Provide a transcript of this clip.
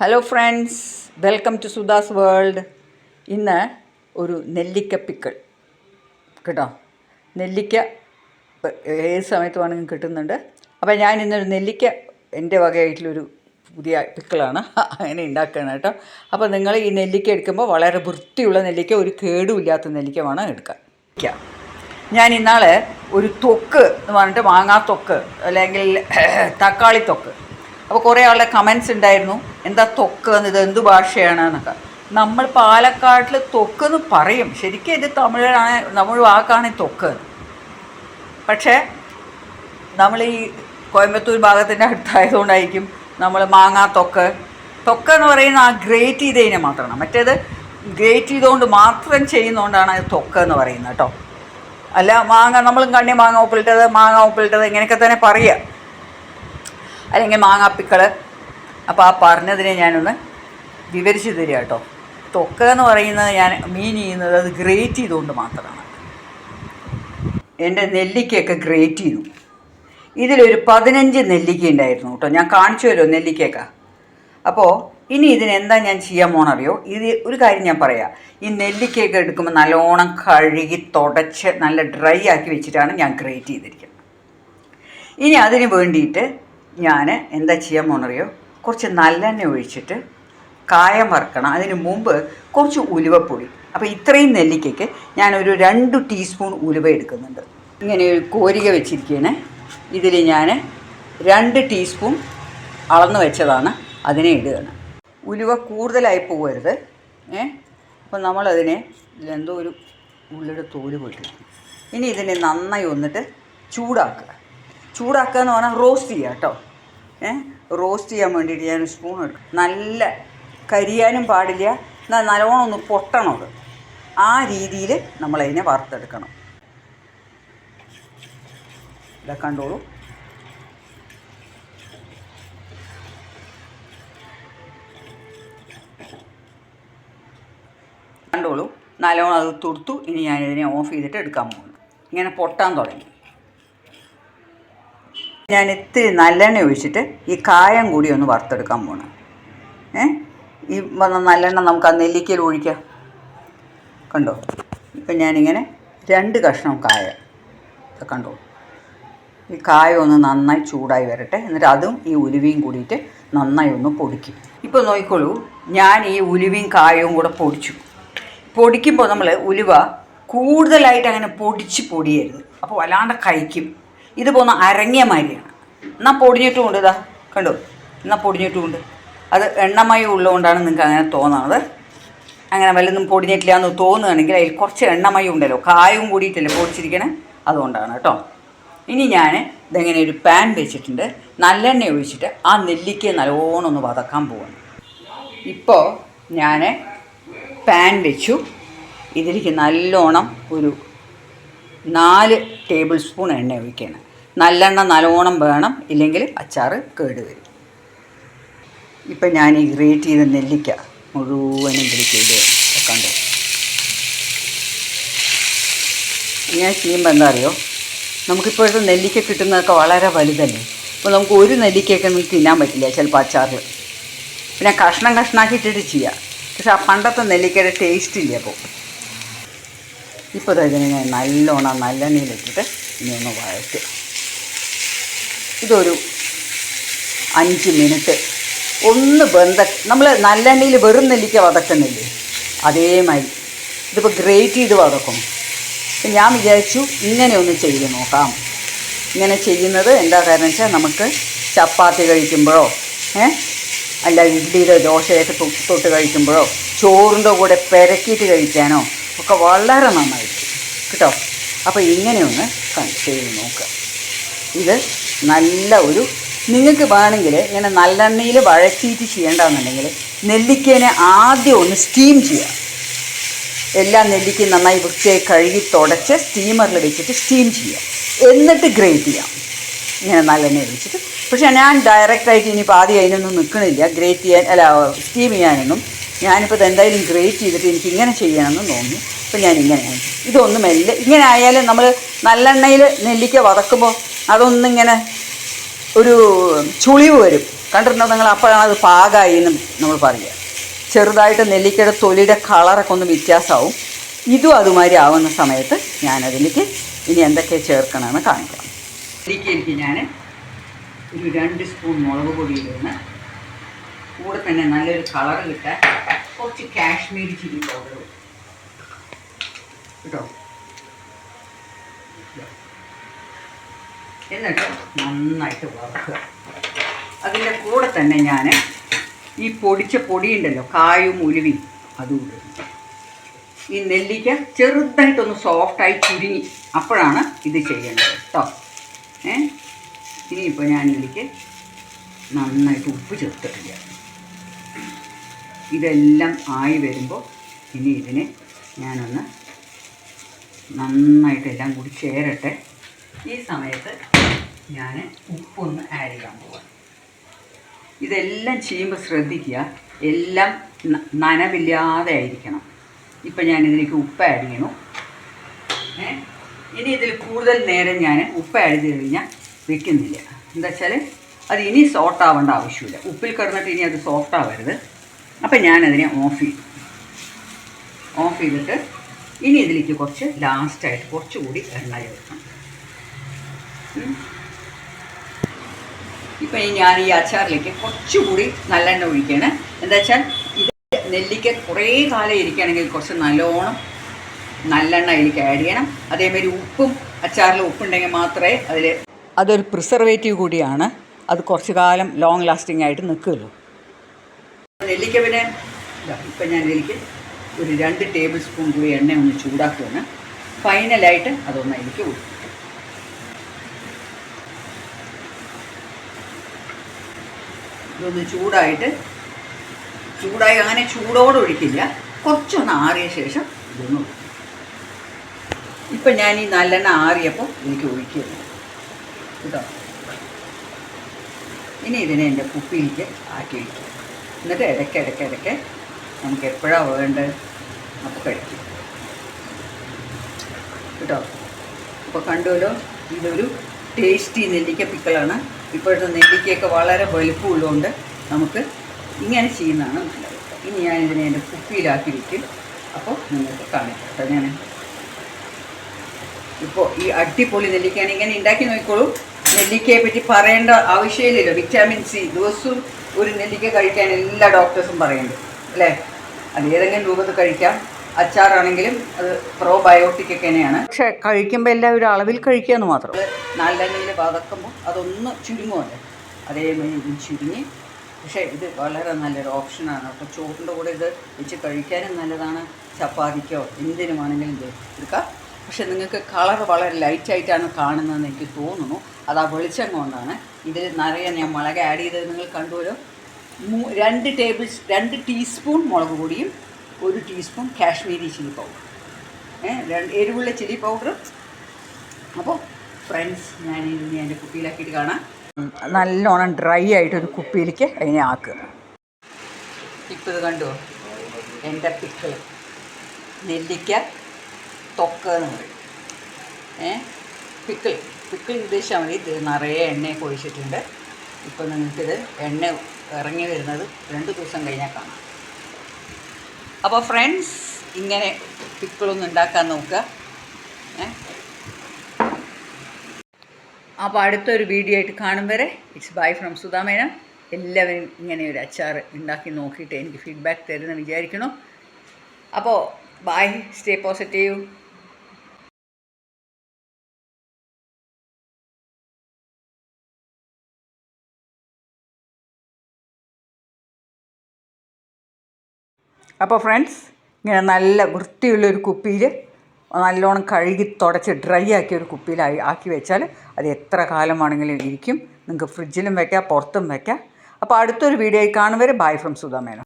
Hello friends welcome to Sudas world ഇന്ന് ഒരു നെല്ലിക്ക പിക്കിൾ കേട്ടോ? നെല്ലിക്ക ഏത് സമയത്ത് വേണമെങ്കിലും കിട്ടുന്നുണ്ട്. അപ്പോൾ ഞാൻ ഇന്നൊരു നെല്ലിക്ക എന്റെ വകയായിട്ടുള്ളൊരു പുതിയ പിക്കിളാണ് അങ്ങനെ ഉണ്ടാക്കുകയാണ് കേട്ടോ. അപ്പോൾ നിങ്ങൾ ഈ നെല്ലിക്ക എടുക്കുമ്പോൾ വളരെ വൃത്തിയുള്ള നെല്ലിക്ക ഒരു കേടുമില്ലാത്ത നെല്ലിക്ക വേണം എടുക്കുക ഞാൻ ഇന്നാളെ ഒരു തൊക്ക് എന്ന് പറഞ്ഞിട്ട് മാങ്ങാ തൊക്ക് അല്ലെങ്കിൽ തക്കാളി തൊക്ക്. അപ്പോൾ കുറേ ആളുടെ കമൻസ് ഉണ്ടായിരുന്നു. എന്താ തൊക്ക് എന്ന് ഇത് എന്ത് ഭാഷയാണ് എന്നൊക്കെ. നമ്മൾ പാലക്കാട്ടിൽ തൊക്ക് എന്ന് പറയും. ശരിക്കും ഇത് തമിഴാണ് തമിഴ് വാക്കാണ് തൊക്ക്. പക്ഷേ നമ്മൾ ഈ കോയമ്പത്തൂർ ഭാഗത്തിന്റെ അടുത്തായതുകൊണ്ടായിരിക്കും നമ്മൾ മാങ്ങാ തൊക്ക്. തൊക്ക് എന്ന് പറയുന്ന ആ ഗ്രേറ്റ് ചെയ്തതിനെ മാത്രമാണ്. മറ്റേത് ഗ്രേറ്റ് ചെയ്തുകൊണ്ട് മാത്രം ചെയ്യുന്നതുകൊണ്ടാണ് അത് തൊക്ക് എന്ന് പറയുന്നത് കേട്ടോ. അല്ല മാങ്ങ നമ്മളും കണ്ണി മാങ്ങ ഉപ്പിലിട്ടത് മാങ്ങ ഉപ്പിലിട്ടത് ഇങ്ങനെയൊക്കെ തന്നെ പറയുക അല്ലെങ്കിൽ മാങ്ങാപ്പിക്കൾ അപ്പോൾ ആ പറഞ്ഞതിനെ ഞാനൊന്ന് വിവരിച്ച് തരിക കേട്ടോ. തൊക്ക എന്ന് പറയുന്നത് ഞാൻ മീൻ ചെയ്യുന്നത് അത് ഗ്രേറ്റ് ചെയ്തുകൊണ്ട് മാത്രമാണ്. എന്റെ നെല്ലിക്കയൊക്കെ ഗ്രേറ്റ് ചെയ്തു. ഇതിലൊരു പതിനഞ്ച് നെല്ലിക്ക ഉണ്ടായിരുന്നു കേട്ടോ. ഞാൻ കാണിച്ചു തരുമോ നെല്ലിക്കയൊക്കെ? അപ്പോൾ ഇനി ഇതിനെന്താ ഞാൻ ചെയ്യാൻ പോണറിയോ ഇത് ഒരു കാര്യം ഞാൻ പറയാം. ഈ നെല്ലിക്കയൊക്കെ എടുക്കുമ്പോൾ നല്ലോണം കഴുകി തുടച്ച് നല്ല ഡ്രൈ ആക്കി വെച്ചിട്ടാണ് ഞാൻ ഗ്രേറ്റ് ചെയ്തിരിക്കുന്നത്. ഇനി അതിന് വേണ്ടിയിട്ട് ഞാൻ എന്താ ചെയ്യാൻ പോണറിയോ കുറച്ച് നല്ലെണ്ണ ഒഴിച്ചിട്ട് കായം വറുക്കണം. അതിന് മുമ്പ് കുറച്ച് ഉലുവപ്പൊടി. അപ്പോൾ ഇത്രയും നെല്ലിക്കയ്ക്ക് ഞാനൊരു രണ്ട് ടീസ്പൂൺ ഉലുവ എടുക്കുന്നുണ്ട്. ഇങ്ങനെ ഒരു കോരിക വെച്ചിരിക്കുകയാണ് ഇതിൽ ഞാൻ രണ്ട് ടീസ്പൂൺ അളന്ന് വെച്ചതാണ് അതിനെ ഇടുകയാണ്. ഉലുവ കൂടുതലായി പോകരുത്. ഏ? അപ്പം നമ്മളതിനെ എന്തോ ഒരു ഉള്ളിയുടെ തോൽ പൊട്ടി ഇനി ഇതിനെ നന്നായി വന്നിട്ട് ചൂടാക്കുക. ചൂടാക്കുക എന്ന് പറഞ്ഞാൽ റോസ്റ്റ് ചെയ്യുക കേട്ടോ. റോസ്റ്റ് ചെയ്യാൻ വേണ്ടിയിട്ട് ഞാൻ സ്പൂൺ എടുക്കും. നല്ല കരിയാനും പാടില്ല. എന്നാൽ നല്ലോണം ഒന്ന് പൊട്ടണം അത്. ആ രീതിയിൽ നമ്മളതിനെ വറുത്തെടുക്കണം. ഇതാ കണ്ടോളൂ. കണ്ടോളൂ. നല്ലോണം അത് തുടുത്തു. ഇനി ഞാനിതിനെ ഓഫ് ചെയ്തിട്ട് എടുക്കാൻ പോകുന്നു. ഇങ്ങനെ പൊട്ടാൻ തുടങ്ങി. ഞാൻ ഇത്തിരി നല്ലെണ്ണ ഒഴിച്ചിട്ട് ഈ കായം കൂടി ഒന്ന് വറുത്തെടുക്കാൻ പോണ. ഏ? ഈ വന്ന നല്ലെണ്ണ നമുക്ക് ആ നെല്ലിക്കയിൽ ഒഴിക്കാം. കണ്ടോ? ഇപ്പം ഞാനിങ്ങനെ രണ്ട് കഷ്ണം കായ. കണ്ടോ? ഈ കായ ഒന്ന് നന്നായി ചൂടായി വരട്ടെ. എന്നിട്ട് അതും ഈ ഉലുവയും കൂടിയിട്ട് നന്നായി ഒന്ന് പൊടിക്കും. ഇപ്പോൾ നോക്കിക്കോളൂ. ഞാൻ ഈ ഉലുവയും കായവും കൂടെ പൊടിച്ചു. പൊടിക്കുമ്പോൾ നമ്മൾ ഉലുവ കൂടുതലായിട്ട് അങ്ങനെ പൊടിച്ച് പൊടിയരുത്. അപ്പോൾ വല്ലാണ്ട് കഴിക്കും. ഇത് പോകുന്ന അരങ്ങിയ മാതിരിയാണ് എന്നാൽ പൊടിഞ്ഞിട്ടുമുണ്ട് ഇതാ കണ്ടോ? എന്നാൽ പൊടിഞ്ഞിട്ടുമുണ്ട് അത് എണ്ണമയം ഉള്ളതുകൊണ്ടാണ് നിങ്ങൾക്ക് അങ്ങനെ തോന്നുന്നത് അങ്ങനെ വല്ലതും പൊടിഞ്ഞിട്ടില്ല എന്ന് തോന്നുകയാണെങ്കിൽ അതിൽ കുറച്ച് എണ്ണമയം ഉണ്ടല്ലോ കായവും കൂടിയിട്ടല്ലേ പൊടിച്ചിരിക്കണേ? അതുകൊണ്ടാണ് കേട്ടോ. ഇനി ഞാൻ ഇതെങ്ങനെ ഒരു പാൻ വെച്ചിട്ടുണ്ട് നല്ലെണ്ണ ഒഴിച്ചിട്ട് ആ നെല്ലിക്ക നല്ലോണം ഒന്ന് വതക്കാൻ പോവാണ്. ഇപ്പോൾ ഞാൻ പാൻ വെച്ചു. ഇതിലേക്ക് നല്ലോണം ഒരു നാല് ടേബിൾ സ്പൂൺ എണ്ണ ഒഴിക്കണം നല്ലെണ്ണ നല്ലോണം വേണം ഇല്ലെങ്കിൽ അച്ചാർ കേട് വരും. ഇപ്പം ഞാൻ ഈ ഗ്രേറ്റ് ചെയ്ത നെല്ലിക്ക മുഴുവനും പിടിച്ചിട്ട് ഇടുകയാണ് ഞാൻ ചെയ്യുമ്പോൾ എന്താ അറിയോ? നമുക്കിപ്പോഴത്തെ നെല്ലിക്ക കിട്ടുന്നതൊക്കെ വളരെ വലുതല്ലേ? അപ്പോൾ നമുക്ക് ഒരു നെല്ലിക്കയൊക്കെ നമുക്ക് തിന്നാൻ പറ്റില്ല ചിലപ്പോൾ അച്ചാറിൽ പിന്നെ കഷ്ണം കഷ്ണാക്കിയിട്ടിട്ട് ചെയ്യാം. പക്ഷെ ആ പണ്ടത്തെ നെല്ലിക്കയുടെ ടേസ്റ്റ് ഇല്ല അപ്പോൾ ഇപ്പോൾ ഇതിനെ ഞാൻ നല്ലോണം നല്ലെണ്ണയിലിട്ടിട്ട് ഇനി ഒന്ന് വഴറ്റുക. ഇതൊരു അഞ്ച് മിനിറ്റ്. ഒന്ന് വെന്ത നമ്മൾ നല്ലെണ്ണയിൽ വെറും നെല്ലിക്ക വതക്കുന്നില്ലേ? അതേമാതിരി. ഇതിപ്പോൾ ഗ്രേറ്റ് ചെയ്ത് വതക്കും. അപ്പം ഞാൻ വിചാരിച്ചു ഇങ്ങനെ ഒന്ന് ചെയ്ത് നോക്കാം. ഇങ്ങനെ ചെയ്യുന്നത് എന്താ കാരണം വെച്ചാൽ നമുക്ക് ചപ്പാത്തി കഴിക്കുമ്പോഴോ ഏ? അല്ല ഇഡ്ഡലിയിലോ ദോശയൊക്കെ തൊട്ട് കഴിക്കുമ്പോഴോ ചോറിന്റെ കൂടെ പെരക്കിയിട്ട് കഴിക്കാനോ ഒക്കെ വളരെ നന്നായിരിക്കും. കേട്ടോ? അപ്പോൾ ഇങ്ങനെയൊന്ന് ചെയ്ത് നോക്കുക. ഇത് നല്ല ഒരു നിങ്ങൾക്ക് വേണമെങ്കിൽ ഇങ്ങനെ നല്ലെണ്ണയിൽ വഴറ്റിയിട്ട് ചെയ്യേണ്ടതെന്നുണ്ടെങ്കിൽ നെല്ലിക്കേനെ ആദ്യം ഒന്ന് സ്റ്റീം ചെയ്യുക. എല്ലാ നെല്ലിക്കയും നന്നായി വൃത്തിയായി കഴുകി തുടച്ച് സ്റ്റീമറിൽ വെച്ചിട്ട് സ്റ്റീം ചെയ്യുക. എന്നിട്ട് ഗ്രേറ്റ് ചെയ്യാം. ഇങ്ങനെ നല്ലെണ്ണ ഒഴിച്ചിട്ട് പക്ഷേ ഞാൻ ഡയറക്റ്റായിട്ട് ഇനിയിപ്പോൾ ആദ്യം അതിനൊന്നും നിൽക്കണില്ല ഗ്രേറ്റ് ചെയ്യാൻ അല്ല സ്റ്റീം ചെയ്യാനൊന്നും. ഞാനിപ്പോൾ ഇത് എന്തായാലും ഗ്രേറ്റ് ചെയ്തിട്ട് എനിക്ക് ഇങ്ങനെ ചെയ്യണമെന്ന് തോന്നുന്നു. അപ്പോൾ ഞാൻ ഇങ്ങനെയാണ് ഇതൊന്നും മെല്ലെ ഇങ്ങനെ ആയാലും നമ്മൾ നല്ലെണ്ണയിൽ നെല്ലിക്ക വതക്കുമ്പോൾ അതൊന്നിങ്ങനെ ഒരു ചുളിവ് വരും. കണ്ടിട്ടുണ്ടോ നിങ്ങൾ? അപ്പോഴാണ് അത് പാകമായി എന്ന് നമ്മൾ പറയുക. ചെറുതായിട്ട് നെല്ലിക്കയുടെ തൊലിയുടെ കളറൊക്കെ ഒന്ന് വ്യത്യാസമാവും. ഇതും അതുമാതിരി ആവുന്ന സമയത്ത് ഞാനതിലേക്ക് ഇനി എന്തൊക്കെ ചേർക്കണമെന്ന് കാണിക്കാം. നെല്ലിക്കയിലേക്ക് ഞാൻ ഒരു രണ്ട് സ്പൂൺ മുളക് പൊടി ഇടുന്ന കൂടെ തന്നെ നല്ലൊരു കളർ കിട്ടാൻ കുറച്ച് കാശ്മീരി ചില്ലി പൗഡർ കേട്ടോ? എന്നിട്ട് നന്നായിട്ട് വറുക്കുക. അതിന്റെ കൂടെ തന്നെ ഞാൻ ഈ പൊടിച്ച പൊടിയുണ്ടല്ലോ കായും ഉലുവിയും അതും ഇടും. ഈ നെല്ലിക്ക ചെറുതായിട്ടൊന്ന് സോഫ്റ്റായി ചുരുങ്ങി. അപ്പോഴാണ് ഇത് ചെയ്യേണ്ടത് കേട്ടോ. ഏ? ഇനിയിപ്പോൾ ഞാൻ ഇതിലേക്ക് നന്നായിട്ട് ഉപ്പ് ചേർത്തിട്ടില്ല. ഇതെല്ലാം ആയി വരുമ്പോൾ ഇനി ഇതിനെ ഞാനൊന്ന് നന്നായിട്ട് എല്ലാം കൂടി ചേരട്ടെ. ഈ സമയത്ത് ഞാൻ ഉപ്പൊന്ന് ആഡ് ചെയ്യാൻ പോവാം. ഇതെല്ലാം ചെയ്യുമ്പോൾ ശ്രദ്ധിക്കുക എല്ലാം നനവില്ലാതെ ആയിരിക്കണം. ഇപ്പം ഞാൻ ഇതിലേക്ക് ഉപ്പ് ആഡ് ചെയ്യണു ഇനി ഇതിൽ കൂടുതൽ നേരം ഞാൻ ഉപ്പ് ആഡ് ചെയ്ത് കഴിഞ്ഞാൽ വെക്കുന്നില്ല. എന്താ വെച്ചാൽ അത് ഇനി സോഫ്റ്റ് ആവേണ്ട ആവശ്യമില്ല. ഉപ്പിൽ കിടന്നിട്ട് ഇനി അത് സോഫ്റ്റ് ആവരുത്. അപ്പം ഞാനതിനെ ഓഫ് ചെയ്തു ഓഫ് ചെയ്തിട്ട് ഇനി ഇതിലേക്ക് കുറച്ച് ലാസ്റ്റായിട്ട് കുറച്ചുകൂടി എണ്ണ ചേർക്കണം. ഇപ്പം ഞാൻ ഈ അച്ചാറിലേക്ക് കുറച്ചുകൂടി നല്ലെണ്ണ ഒഴിക്കുകയാണ്. എന്താ വെച്ചാൽ ഇത് നെല്ലിക്ക കുറേ കാലം ഇരിക്കുകയാണെങ്കിൽ കുറച്ച് നല്ലോണം നല്ലെണ്ണ അതിലേക്ക് ആഡ് ചെയ്യണം. അതേമാതിരി ഉപ്പും അച്ചാറിൽ ഉപ്പുണ്ടെങ്കിൽ മാത്രമേ അതിൽ അതൊരു പ്രിസർവേറ്റീവ് കൂടിയാണ്. അത് കുറച്ച് കാലം ലോങ് ലാസ്റ്റിംഗ് ആയിട്ട് നിൽക്കുമല്ലോ നെല്ലിക്ക പിന്നെ ഇപ്പം ഞാൻ ഇതിലേക്ക് ഒരു രണ്ട് ടേബിൾ സ്പൂൺ കൂടി എണ്ണ ഒന്ന് ചൂടാക്കുകയാണ്. ഫൈനലായിട്ട് അതൊന്ന് അതിലേക്ക് ഒഴിക്കും. ഇതൊന്ന് ചൂടായിട്ട് ചൂടായി അങ്ങനെ ചൂടോടെ ഒഴിക്കില്ല. കുറച്ചൊന്ന് ആറിയ ശേഷം ഇതൊന്ന് ഒഴിക്കും. ഇപ്പം ഞാൻ ഈ നല്ലെണ്ണ ആറിയപ്പോൾ എനിക്ക് ഒഴിക്കുന്നു കേട്ടോ? ഇനി ഇതിനെ എന്റെ കുപ്പിയിലേക്ക് ആക്കി വയ്ക്കും. എന്നിട്ട് ഇടയ്ക്ക് ഇടയ്ക്ക് ഇടയ്ക്ക് നമുക്ക് എപ്പോഴാണ് വേണ്ടത് അപ്പോൾ കഴിക്കും. കേട്ടോ? അപ്പോൾ കണ്ടുവല്ലോ ഇതൊരു ടേസ്റ്റി നെല്ലിക്ക പിക്കളാണ്. ഇപ്പോഴത്തെ നെല്ലിക്കയൊക്കെ വളരെ വലുപ്പമുള്ളതുകൊണ്ട് നമുക്ക് ഇങ്ങനെ ചെയ്യുന്നതാണ് നല്ലത്. ഇനി ഞാൻ ഇതിനെ എന്റെ കുപ്പിയിലാക്കി വയ്ക്കും അപ്പോൾ നിങ്ങൾക്ക് കാണിക്കാം കേട്ടോ ഞാൻ. ഇപ്പോൾ ഈ അടിപൊളി നെല്ലിക്കയാണ് ഇങ്ങനെ ഉണ്ടാക്കി നോക്കിക്കോളൂ. നെല്ലിക്കയെ പറ്റി പറയേണ്ട ആവശ്യമില്ലല്ലോ. വിറ്റാമിൻ സി ദിവസവും ഒരു നെല്ലിക്ക കഴിക്കാൻ എല്ലാ ഡോക്ടേഴ്സും പറയുന്നുണ്ട്. അല്ലേ? അത് ഏതെങ്കിലും രൂപത്തിൽ കഴിക്കാം. അച്ചാറാണെങ്കിലും അത് പ്രോബയോട്ടിക് ഒക്കെ തന്നെയാണ്. പക്ഷെ കഴിക്കുമ്പോൾ എല്ലാവരും അളവിൽ കഴിക്കുക എന്ന് മാത്രം. നല്ലെണ്ണയിൽ വതക്കുമ്പോൾ അതൊന്ന് ചുരുങ്ങുമല്ലോ അതേമാതിരി ചുരുങ്ങി. പക്ഷേ ഇത് വളരെ നല്ലൊരു ഓപ്ഷനാണ് അപ്പോൾ ചോറിന്റെ കൂടെ ഇത് വെച്ച് കഴിക്കാനും നല്ലതാണ്. ചപ്പാത്തിക്കോ എന്തിനുമാണെങ്കിലും ഇത് എടുക്കാം. പക്ഷെ നിങ്ങൾക്ക് കളർ വളരെ ലൈറ്റായിട്ടാണ് കാണുന്നതെന്ന് എനിക്ക് തോന്നുന്നു. അത് ആ വെളിച്ചം കൊണ്ടാണ്. ഇതിൽ നിറയെ ഞാൻ മുളക് ആഡ് ചെയ്തത് നിങ്ങൾ കണ്ടുവരും രണ്ട് ടേബിൾ രണ്ട് ടീസ്പൂൺ മുളക് പൊടിയും ഒരു ടീസ്പൂൺ കാശ്മീരി ചില്ലി പൗഡർ എരിവുള്ള ചില്ലി പൗഡർ അപ്പോൾ ഫ്രണ്ട്സ് ഞാൻ ഇതിനെ എന്റെ കുപ്പിയിലാക്കിയിട്ട് കാണാം. നല്ലോണം ഡ്രൈ ആയിട്ട് ഒരു കുപ്പിയിലേക്ക് അതിനെ ആക്കുക ഇപ്പം ഇത് കണ്ടോ? എന്റെ പിക്കിൾ നെല്ലിക്ക തൊക്ക എന്ന് പറയും. ഏ പിക്കിൾ പിക്കിൾ ഉദ്ദേശിച്ചാൽ മതി. ഇത് നിറയെ എണ്ണയൊക്കെ ഒഴിച്ചിട്ടുണ്ട് ഇപ്പോൾ നിങ്ങൾക്കിത് എണ്ണ ഇറങ്ങി വരുന്നത് രണ്ട് ദിവസം കഴിഞ്ഞാൽ കാണാം. അപ്പോൾ ഫ്രണ്ട്സ് ഇങ്ങനെ പിക്കിളൊന്നും ഉണ്ടാക്കാൻ നോക്കുക. അപ്പോൾ അടുത്തൊരു വീഡിയോ ആയിട്ട് കാണും വരെ. ഇറ്റ്സ് ബൈ ഫ്രം സുധാമേന എല്ലാവരും ഇങ്ങനെ ഒരു അച്ചാർ ഉണ്ടാക്കി നോക്കിയിട്ട് എനിക്ക് ഫീഡ്ബാക്ക് തരുമെന്ന് വിചാരിക്കണം അപ്പോൾ ബൈ സ്റ്റേ പോസിറ്റീവ് അപ്പോൾ ഫ്രണ്ട്സ് ഇങ്ങനെ നല്ല വൃത്തിയുള്ളൊരു കുപ്പിയിൽ നല്ലോണം കഴുകി തുടച്ച് ഡ്രൈ ആക്കിയ ഒരു കുപ്പിയിൽ ആക്കി വെച്ചാൽ അത് എത്ര കാലം വേണമെങ്കിലും ഇരിക്കും നിങ്ങൾക്ക് ഫ്രിഡ്ജിലും വയ്ക്കാം പുറത്തും വയ്ക്കാം അപ്പോൾ അടുത്തൊരു വീഡിയോയിൽ കാണുവരെ ബൈ ഫ്രം സുധാമേനോ